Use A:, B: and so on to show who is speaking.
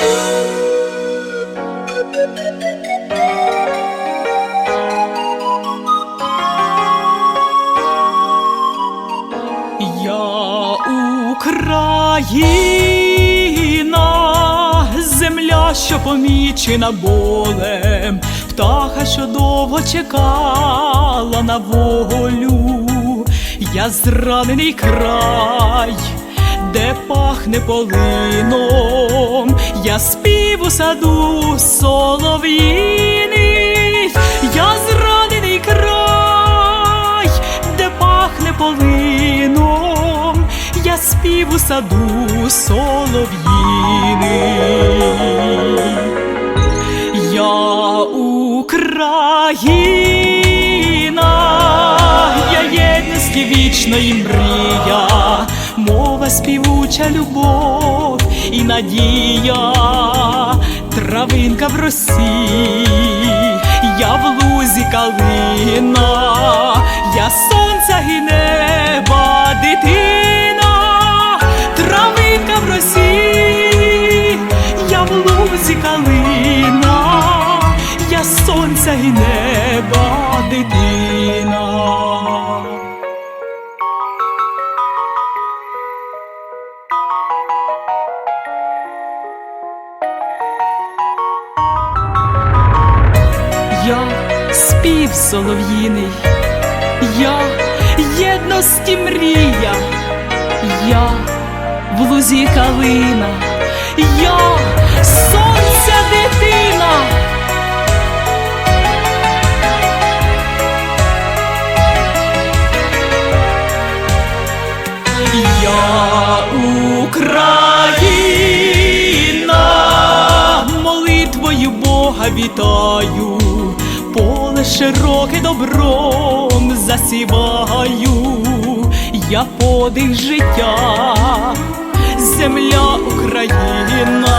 A: Я Україна, земля, що помічена болем, птаха, що довго чекала на волю, я зранений край, де пахне полином, я спів у саду солов'їний, я зранений край, де пахне полином, я спів у саду солов'їний. Я Україна, я єдності вічної мрія, мова співуча любов і надія, травинка в росі, я в лузі калина, я сонця і неба дитина, травинка в росі, я в лузі калина, я сонця і неба дитина. Я спів солов'їний, я єдності мрія, я в лузі калина, я сонця дитина. Я Україна, молитвою Бога вітаю, широке добром засіваю, я подих життя, земля Україна.